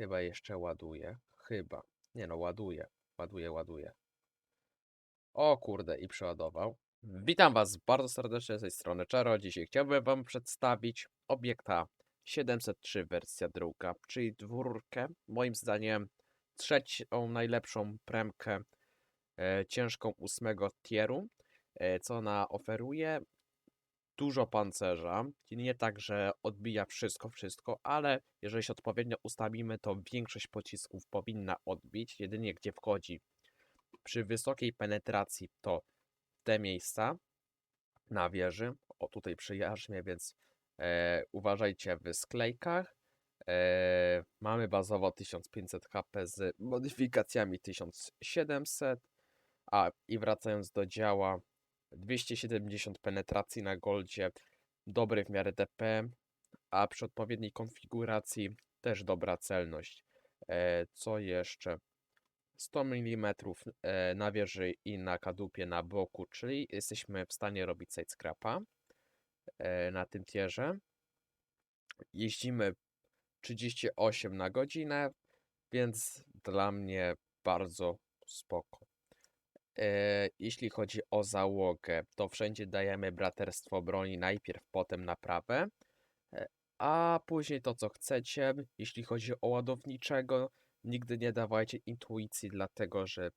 Chyba jeszcze ładuje. Chyba. Nie no, ładuje. Ładuje, ładuje. O kurde, i przeładował. Witam Was bardzo serdecznie z tej strony Czaro. Dzisiaj chciałbym Wam przedstawić obiekta 703 wersja druga, czyli dwórkę. Moim zdaniem trzecią najlepszą premkę e, ciężką ósmego tieru, e, co ona oferuje. Dużo pancerza, nie tak, że odbija wszystko, wszystko, ale jeżeli się odpowiednio ustawimy, to większość pocisków powinna odbić. Jedynie gdzie wchodzi przy wysokiej penetracji to te miejsca na wieży. O tutaj przy jarzmie, więc e, uważajcie w sklejkach. E, mamy bazowo 1500 HP z modyfikacjami 1700. A i wracając do działa, 270 penetracji na goldzie, dobry w miarę DPM, a przy odpowiedniej konfiguracji też dobra celność. E, co jeszcze? 100 mm e, na wieży i na kadłubie na boku, czyli jesteśmy w stanie robić side scrapa e, na tym tierze. Jeździmy 38 na godzinę, więc dla mnie bardzo spoko. E, Jeśli chodzi o załogę, to wszędzie dajemy braterstwo broni najpierw, potem naprawę, e, a później to co chcecie. Jeśli chodzi o ładowniczego, nigdy nie dawajcie intuicji, dlatego że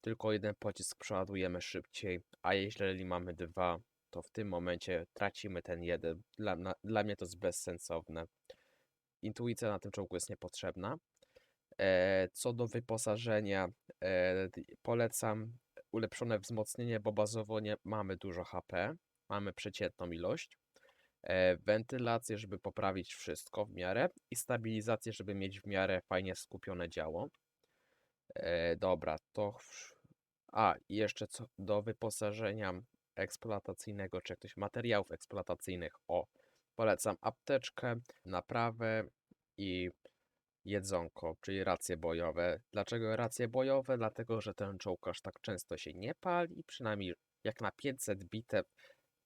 tylko jeden pocisk przeładujemy szybciej, a jeżeli mamy dwa, to w tym momencie tracimy ten jeden. Dla, na, dla mnie to jest bezsensowne. Intuicja na tym czołgu jest niepotrzebna. E, co do wyposażenia, e, polecam ulepszone wzmocnienie, bo bazowo nie mamy dużo HP, mamy przeciętną ilość. E, wentylację, żeby poprawić wszystko w miarę i stabilizację, żeby mieć w miarę fajnie skupione działo. E, dobra, to... A, i jeszcze co do wyposażenia eksploatacyjnego, czy jakichś materiałów eksploatacyjnych. O, polecam apteczkę, naprawę i jedzonko, czyli racje bojowe. Dlaczego racje bojowe? Dlatego, że ten czołg aż tak często się nie pali, przynajmniej jak na 500 bitew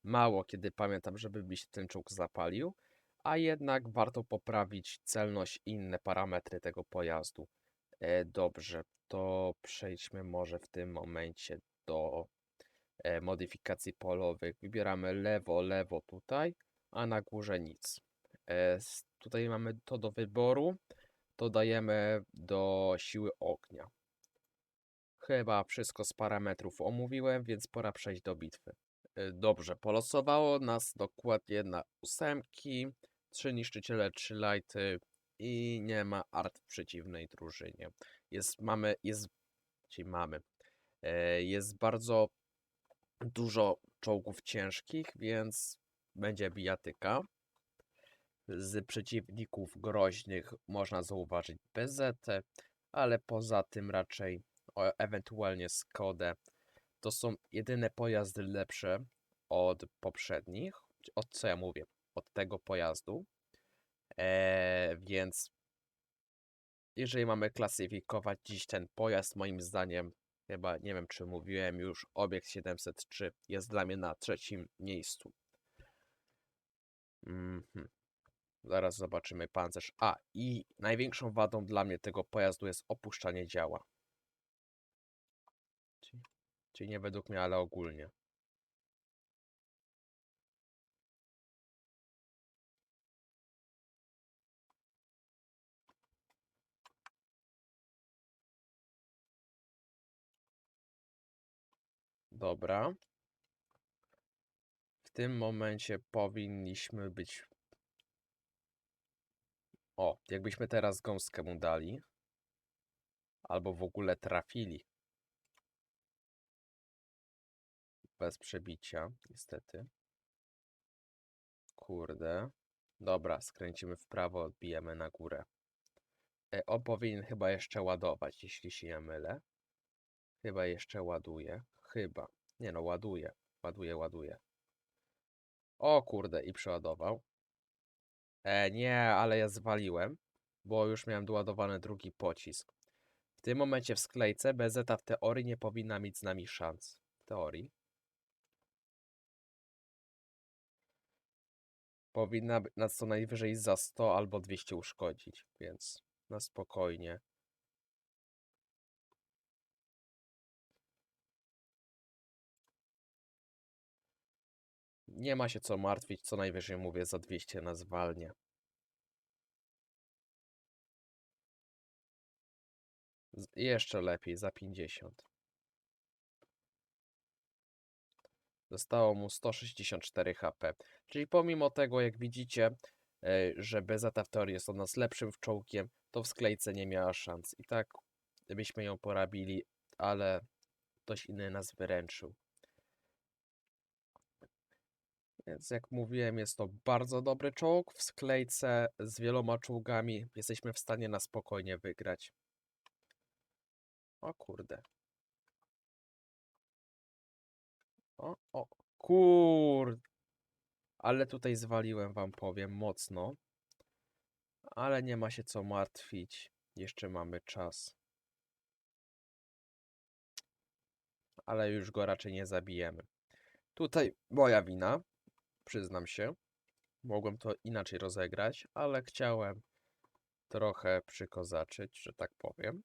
mało kiedy pamiętam, żeby mi się ten czołg zapalił, a jednak warto poprawić celność i inne parametry tego pojazdu. E, dobrze, to przejdźmy może w tym momencie do e, modyfikacji polowych. Wybieramy lewo, lewo tutaj, a na górze nic. E, tutaj mamy to do wyboru, to dajemy do siły ognia. Chyba wszystko z parametrów omówiłem, więc pora przejść do bitwy. Y, Dobrze, polosowało nas dokładnie na ósemki, trzy niszczyciele, trzy lighty i nie ma art w przeciwnej drużynie. Jest, mamy, jest, czyli mamy, e, jest bardzo dużo czołgów ciężkich, więc będzie bijatyka. Z przeciwników groźnych można zauważyć BZ, ale poza tym raczej ewentualnie Skodę. To są jedyne pojazdy lepsze od poprzednich. Od co ja mówię? Od tego pojazdu. Eee, więc jeżeli mamy klasyfikować dziś ten pojazd, moim zdaniem, chyba nie wiem czy mówiłem już, obiekt 703 jest dla mnie na trzecim miejscu. Mhm. Zaraz zobaczymy pancerz. A, i największą wadą dla mnie tego pojazdu jest opuszczanie działa. Czyli, nie według mnie, ale ogólnie. Dobra. W tym momencie powinniśmy być. O, jakbyśmy teraz gąskę mu dali. Albo w ogóle trafili. Bez przebicia, niestety. Kurde. Dobra, skręcimy w prawo, odbijemy na górę. E, powinien chyba jeszcze ładować, jeśli się nie mylę. Chyba jeszcze ładuje. Chyba. Nie no, ładuje. Ładuje, ładuje. O kurde, i przeładował. E, nie, ale ja zwaliłem, bo już miałem doładowany drugi pocisk. W tym momencie w sklejce BZ w teorii nie powinna mieć z nami szans. W teorii. Powinna nas co najwyżej za 100 albo 200 uszkodzić, więc na spokojnie. Nie ma się co martwić, co najwyżej mówię, za 200 nas walnie. Z- Jeszcze lepiej, za 50. Zostało mu 164 HP. Czyli pomimo tego, jak widzicie, e, że teorii jest od nas lepszym czołgiem, to w sklejce nie miała szans. I tak byśmy ją porabili, ale ktoś inny nas wyręczył. Więc jak mówiłem, jest to bardzo dobry czołg. W sklejce z wieloma czołgami jesteśmy w stanie na spokojnie wygrać. O kurde. O, o, kurde. Ale tutaj zwaliłem wam powiem mocno. Ale nie ma się co martwić. Jeszcze mamy czas. Ale już go raczej nie zabijemy. Tutaj moja wina. Przyznam się. Mogłem to inaczej rozegrać, ale chciałem trochę przykozaczyć, że tak powiem.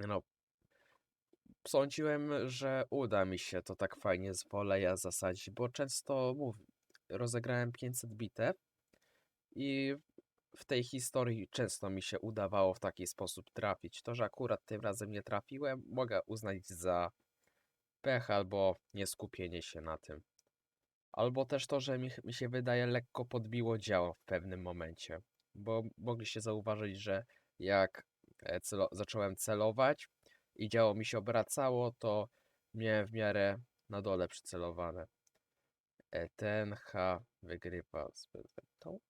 No, sądziłem, że uda mi się to tak fajnie z woleja zasadzić, bo często mów, rozegrałem 500 bitew i w tej historii często mi się udawało w taki sposób trafić. To, że akurat tym razem nie trafiłem, mogę uznać za pech albo nieskupienie się na tym. Albo też to, że mi, mi się wydaje lekko podbiło działo w pewnym momencie. Bo mogliście zauważyć, że jak e, celo, zacząłem celować i działo mi się obracało, to miałem w miarę na dole przycelowane. E, Ten H wygrywa z Bezetą.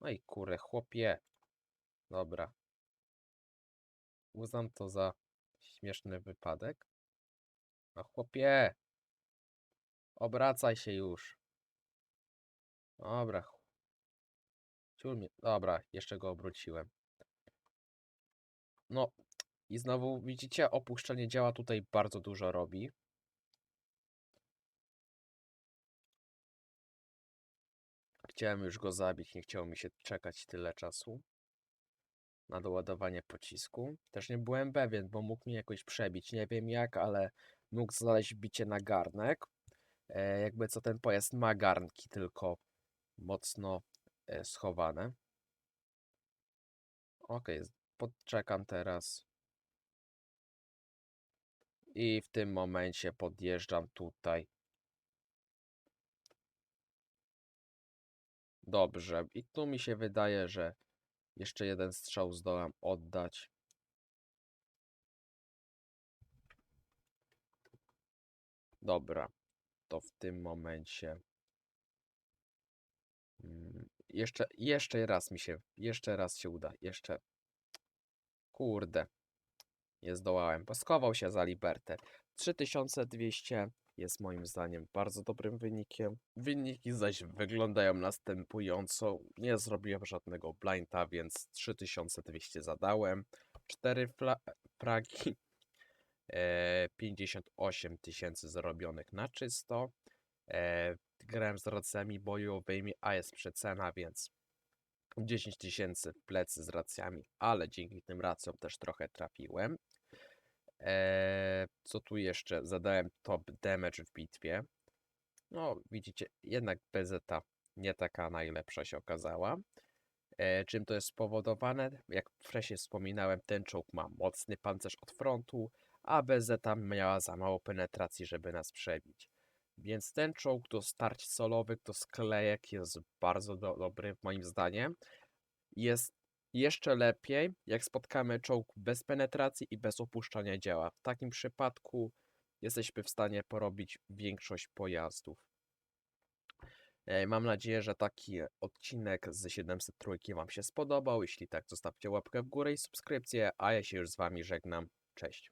No i kurę, chłopie. Dobra. Uznam to za śmieszny wypadek. A chłopie! Obracaj się już. Dobra. Ciul. Dobra, jeszcze go obróciłem. No i znowu widzicie, opuszczenie działa tutaj bardzo dużo robi. Chciałem już go zabić, nie chciało mi się czekać tyle czasu na doładowanie pocisku. Też nie byłem pewien, bo mógł mnie jakoś przebić. Nie wiem jak, ale mógł znaleźć bicie na garnek. E, jakby co ten pojazd ma garnki, tylko mocno e, schowane. Z- podczekam teraz. I w tym momencie podjeżdżam tutaj. Dobrze. I tu mi się wydaje, że jeszcze jeden strzał zdołam oddać. Dobra. To w tym momencie. Mm, Jeszcze, jeszcze raz mi się, jeszcze raz się uda. Jeszcze. Kurde. Nie zdołałem. Poskował się za Libertę. 3200 jest moim zdaniem bardzo dobrym wynikiem. Wyniki zaś wyglądają następująco. Nie zrobiłem żadnego blinda, więc 3200 zadałem. 4 fragi. E, 58 tysięcy zarobionych na czysto. E, grałem z racjami bojowymi, a jest przecena, więc 10 tysięcy w plecy z racjami, ale dzięki tym racjom też trochę trafiłem. Eee, co tu jeszcze? Zadałem top damage w bitwie. No, widzicie, jednak BZ nie taka najlepsza się okazała. Czym to jest spowodowane? Jak wcześniej wspominałem, ten czołg ma mocny pancerz od frontu, a BZ miała za mało penetracji, żeby nas przebić. Więc ten czołg do starć solowych, do sklejek jest bardzo do dobry moim zdaniem. Jest jeszcze lepiej, jak spotkamy czołg bez penetracji i bez opuszczania działa. W takim przypadku jesteśmy w stanie porobić większość pojazdów. Mam nadzieję, że taki odcinek z 703 Wam się spodobał. Jeśli tak, zostawcie łapkę w górę i subskrypcję, a ja się już z Wami żegnam. Cześć.